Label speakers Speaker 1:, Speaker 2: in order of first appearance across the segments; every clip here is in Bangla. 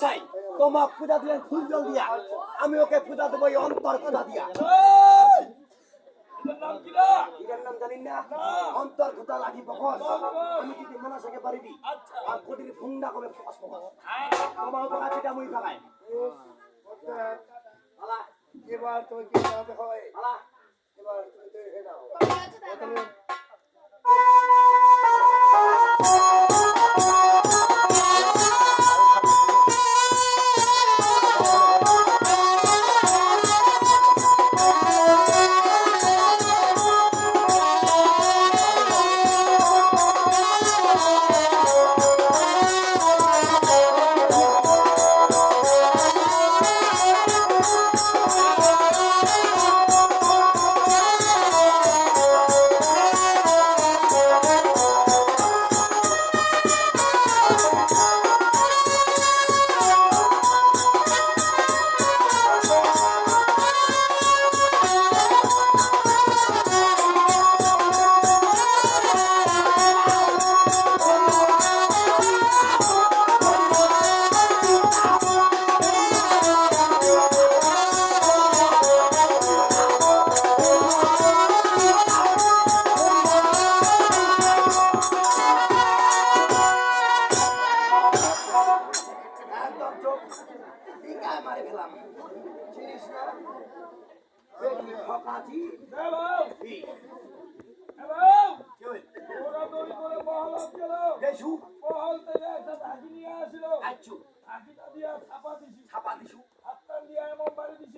Speaker 1: মশাই তোমার পূজা দিলেন ফুল জল দিয়া। আমি ওকে পূজা দেবো এই অন্তর পূজা দিয়া!
Speaker 2: নাম কি না?
Speaker 1: অন্তর খোদা আমি যদি মনসাকে পারি দি
Speaker 2: আচ্ছা।
Speaker 1: আর কোটির ফুংডা করে ফকস ফকস
Speaker 2: হ্যাঁ,
Speaker 1: তোমার উপর আছিটা মুই ফেলাই। আলা
Speaker 3: এবার তুমি কি জানাতে হয়
Speaker 1: আলা।
Speaker 3: এবার তুমি তৈরি নাও।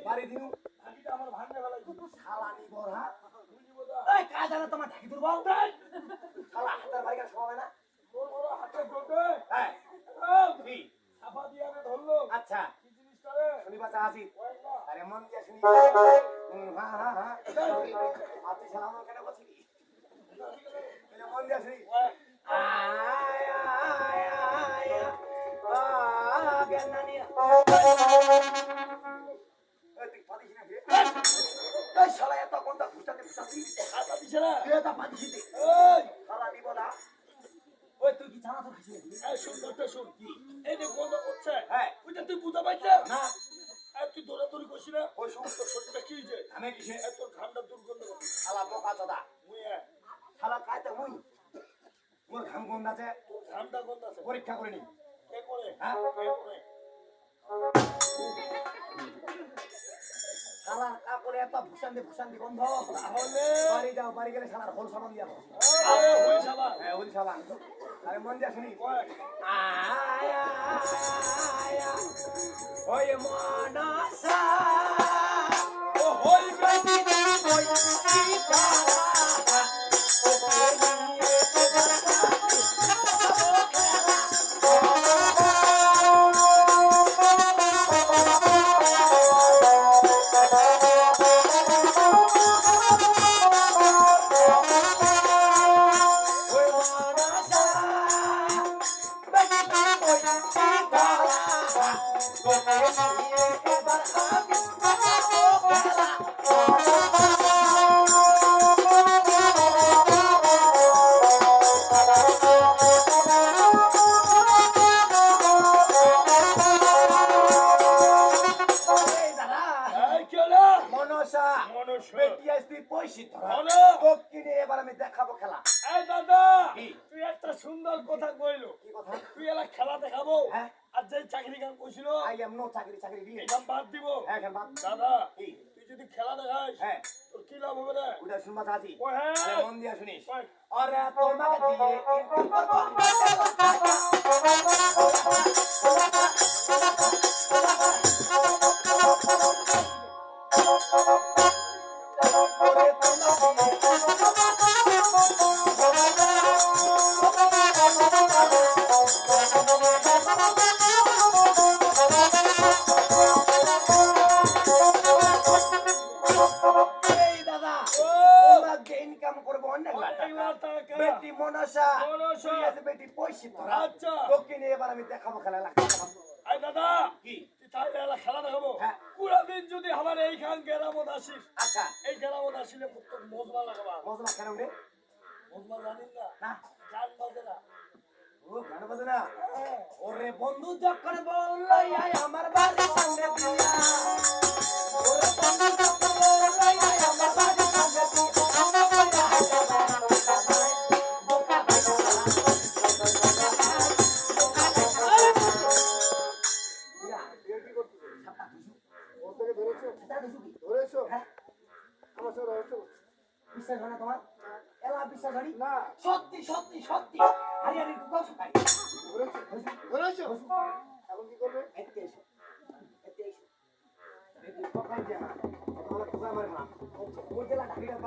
Speaker 2: বাড়ি
Speaker 1: দিনু
Speaker 2: আমার ভাঙে ফেলাইছি।
Speaker 1: শালানি বড়া? এই কাজ জানা তোমার ঢাকি দুর্বল শালা হাতের বাড়ি সময় হয় না
Speaker 2: বড় বড় হাতে চোটে।
Speaker 1: হ্যাঁ
Speaker 2: ধরলো।
Speaker 1: আচ্ছা
Speaker 2: কি জিনিসটা রে?
Speaker 1: শুনিবা আসি
Speaker 2: কয়েক না।
Speaker 1: আরে মন দিয়ে শুনি হ্যাঁ হ্যাঁ হ্যাঁ আপনি কেন মন দিয়ে শুনি তুই কি ছানা তো নাকি?
Speaker 2: এই শুন। এই যে গন্ধ করছে।
Speaker 1: হ্যাঁ।
Speaker 2: ওইটা তুই বুঝা পাইছ না?
Speaker 1: না? ওই সমস্ত
Speaker 2: শরীরটা কি হয়েছে?
Speaker 1: আমি
Speaker 2: তোর ঘামটা দুর্গন্ধ করছে।
Speaker 1: শালা বোকা চোদা
Speaker 2: মুই
Speaker 1: শালা কাইতে মুই মোর ঘাম গন্ধ আছে
Speaker 2: তোর ঘামটা গন্ধ আছে।
Speaker 1: পরীক্ষা করে নি
Speaker 2: কে করে?
Speaker 1: হ্যাঁ?
Speaker 2: কে করে?
Speaker 1: শালার কাপড়ে এত ভুসান্দি ভুসান্দি গন্ধ
Speaker 2: তাহলে?
Speaker 1: বাড়ি যাও বাড়ি গেলে শালার হোল সাবান দিয়া দাও।
Speaker 2: আরে হুই সাবান।
Speaker 1: হ্যাঁ হোল সাবান আরে মন দিয়া শুনি আয়া ওই মনসা দাদা,
Speaker 2: কি? তুই একটা সুন্দর কথা কইলো।
Speaker 1: কি কথা?
Speaker 2: তুই এলা খেলা দেখাবো।
Speaker 1: হ্যাঁ।
Speaker 2: আর যে চাকরি গান কইছিল
Speaker 1: আই এম নো চাকরি চাকরি দিয়ে।
Speaker 2: বাদ দিব।
Speaker 1: হ্যাঁ কেন বাদ।
Speaker 2: দাদা তুই যদি খেলা দেখাস
Speaker 1: হ্যাঁ।
Speaker 2: তোর কি লাভ হবে রে?
Speaker 1: ওটা শুনবা চাচি
Speaker 2: ও হ্যাঁ?
Speaker 1: মন দিয়া শুনিস। আরে তোমাকে দিয়ে কিন্তু করব কাম করব
Speaker 2: অন্য
Speaker 1: বেটি মনসা বেটি পয়সি
Speaker 2: আচ্ছা।
Speaker 1: তোকে নিয়ে এবার আমি দেখাবো খেলা
Speaker 2: আই দাদা।
Speaker 1: কি?
Speaker 2: তাহলে এলা খেলা দেখাবো।
Speaker 1: হ্যাঁ।
Speaker 2: কুড়া দিন যদি আমার এইখান গেরামত আসিস
Speaker 1: আচ্ছা।
Speaker 2: এই গেরামত আসিলে মজমা লাগাবা।
Speaker 1: মজমা খেলা উঠে
Speaker 2: মজমা জানিস না?
Speaker 1: না।
Speaker 2: জান বাজে না।
Speaker 1: ও গান বাজে না? হ্যাঁ।
Speaker 4: ওরে বন্ধু যখন বলল আয় আমার বাড়ি সঙ্গে দিয়া। ওরে বন্ধু যখন বলল আয় আমার বাড়ি
Speaker 3: সঙ্গে
Speaker 1: দিয়া।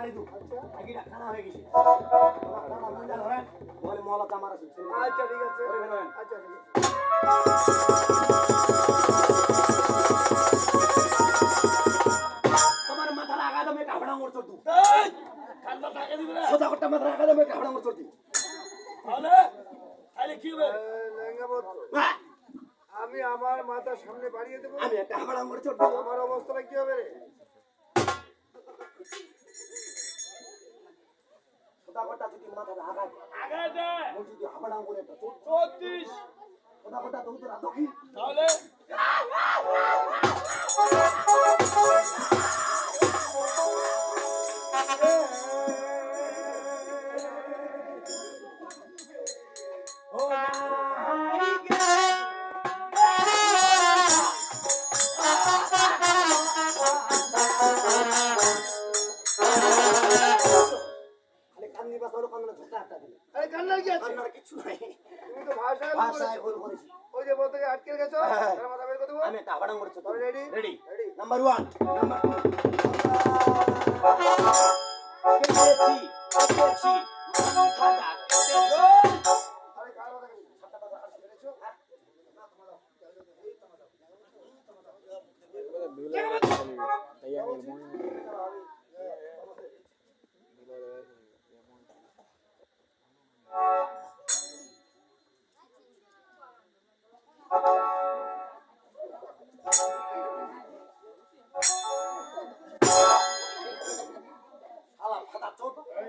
Speaker 1: মারি
Speaker 3: আচ্ছা। আচ্ছা, আচ্ছা,
Speaker 1: তোমার মাথার আগা দামে কাপড়া মোড় চড়তু সোজা করতে মাথার আগা দামে কাপড়া মোড় চড়তি
Speaker 2: তাহলে? কি হবে?
Speaker 1: হ্যাঁ।
Speaker 3: আমি আমার মাথা সামনে বাড়িয়ে দেবো।
Speaker 1: আমি একটা আমার
Speaker 3: আমার অবস্থাটা কি হবে রে?
Speaker 1: খোদাকটা যদি মাথার আঘাত
Speaker 2: আঘাত দেয়
Speaker 1: ও যদি হাবাডাঙ্গলে একটা
Speaker 2: চোট
Speaker 1: চোট দিস খোদাকটা দৌড়া দক্ষিণ।
Speaker 2: তাহলে
Speaker 3: Number
Speaker 1: one. Number.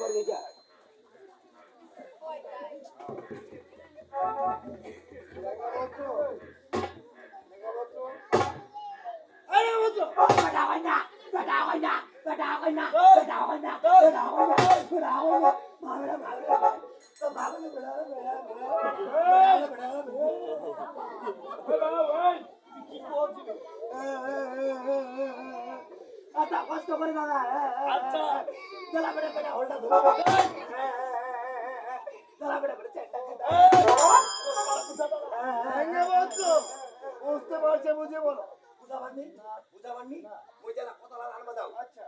Speaker 3: পারবি যা
Speaker 1: বাবা
Speaker 2: আচ্ছা।
Speaker 1: আচ্ছা।
Speaker 3: বুঝতে পারছে বুঝে বলো।
Speaker 1: পূজা বান্নি দাও। আচ্ছা।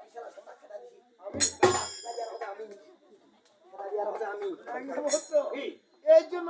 Speaker 3: আমি?
Speaker 1: আমি।
Speaker 3: এই জন্য